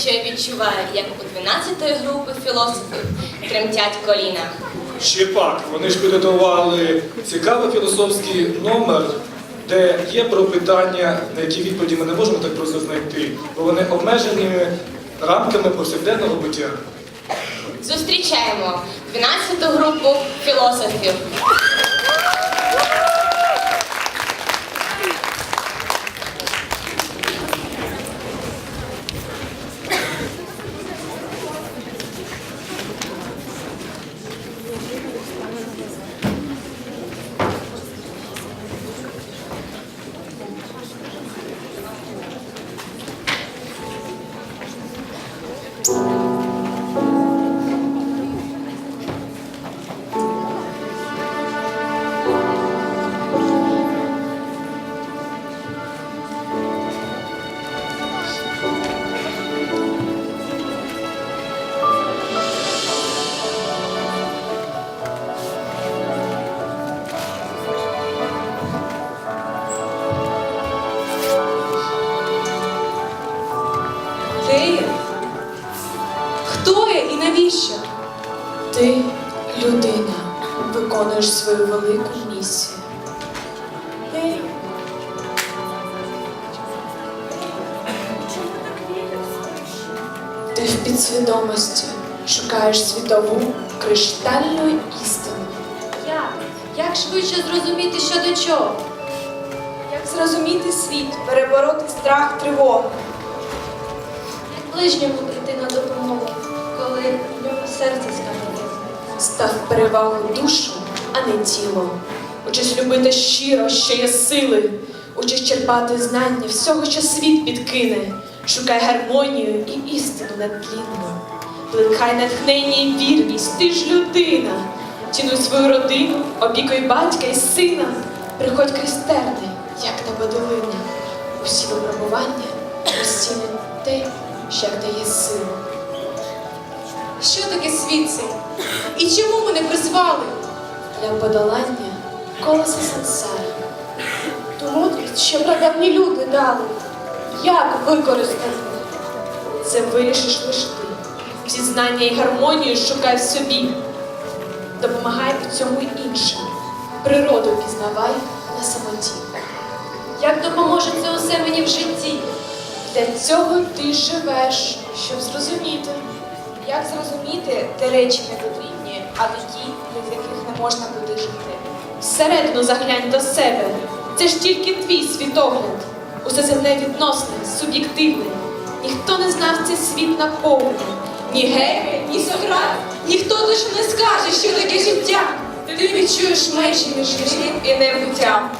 що я відчуваю, як у 12-ї групи філософів тремтять коліна. Ще пак, вони ж підготували цікавий філософський номер, де є про питання, на які відповіді ми не можемо так просто знайти, бо вони обмежені рамками повсякденного буття. Зустрічаємо 12-ту групу філософів. Виконуєш свою велику місію. Ти? В підсвідомості шукаєш світову криштальну істину. Як? Як швидше зрозуміти, що до чого? Як зрозуміти світ, перебороти страх, тривогу? Як ближньому прийти на допомогу, коли в нього серце скаже. Став перевагу душу, а не тіло. Учись любити щиро, що є сили. Учись черпати знання всього, що світ підкине. Шукай гармонію і істину надлінну. Плекай натхнення і вірність, ти ж людина. Цінуй свою родину, опікуй батька і сина. Приходь крізь як небо долина. Усі випробування розцінить те, що дає силу. Що таке світ цей? І чому мене призвали? Для подолання колеса сансари. Ту що прадавні люди дали. Як використати? Це вирішиш лише ти. Всі знання і гармонію шукай в собі. Допомагай у цьому іншим. Природу пізнавай на самоті. Як допоможе це усе мені в житті? Для цього ти живеш, щоб зрозуміти. Як зрозуміти, де речі не потрібні, а такі, без яких можна буде жити? Всередину заглянь до себе. Це ж тільки твій світогляд. Усе земне відносне, суб'єктивне. Ніхто не знав цей світ наповну. Ні Гегель, Ні Сократ, ніхто лише не скаже, що таке життя. Ти відчуєш межі між життям і небуттям.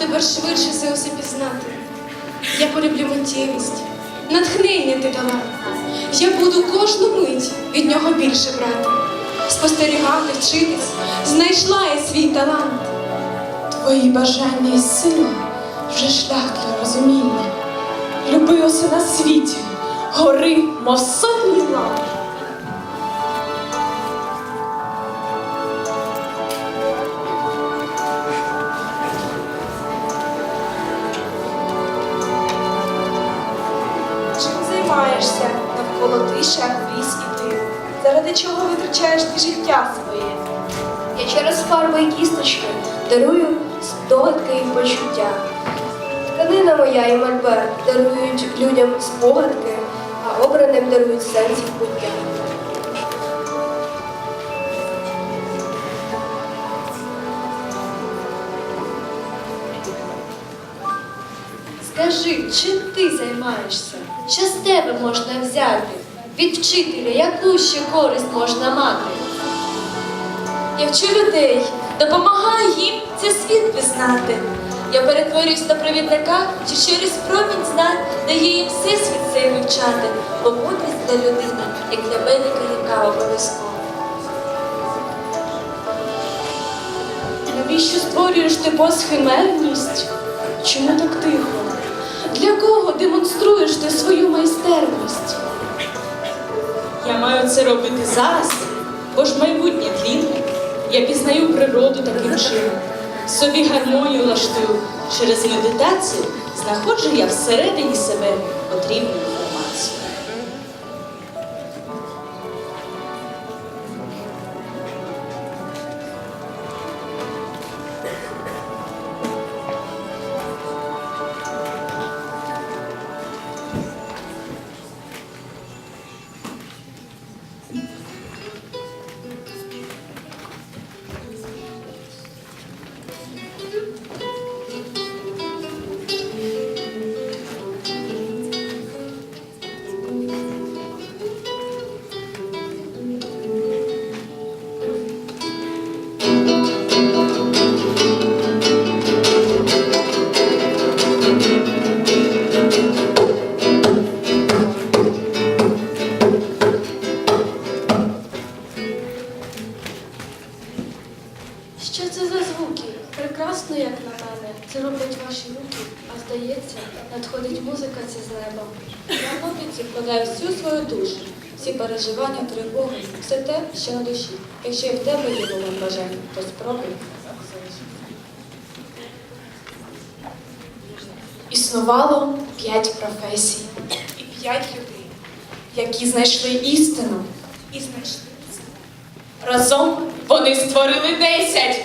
Тепер швидше за усе пізнати. Я полюблю миттєвість, натхнення ти дала. Я буду кожну мить від нього більше брати, спостерігати, вчитись, знайшла я свій талант. Твої бажання і сила вже шлях для розуміння. Люби усе на світі, гори, мов сотні лав. Тиша, ліс і ти. Заради чого витрачаєш ти життя своє? Я через фарби і кісточки дарую здогадки і почуття. Тканина моя і мольберт дарують людям спогадки, а обраним дарують сенс і буття. Скажи, чим ти займаєшся? Що з тебе можна взяти? Від вчителя яку ще користь можна мати? Я вчу людей, допомагаю їм цей світ пізнати. Я перетворююсь на провідника, чи через промінь знань дає їм все світ цей вивчати, бо мудрість для людини, як для медика яка обов'язково. Навіщо створюєш ти посхимерність? Чому так тихо? Для кого демонструєш ти свою майстерність? Я маю це робити зараз, бо ж майбутнє тлінне. Я пізнаю природу таким чином. Собі гармонію лаштую. Через медитацію знаходжу я всередині себе потрібну переживання, тривоги, все те, що на душі. Якщо і в тебе є було бажання, то спробуй. Існувало п'ять професій, І п'ять людей. які знайшли істину. І знайшли. Разом вони створили десять.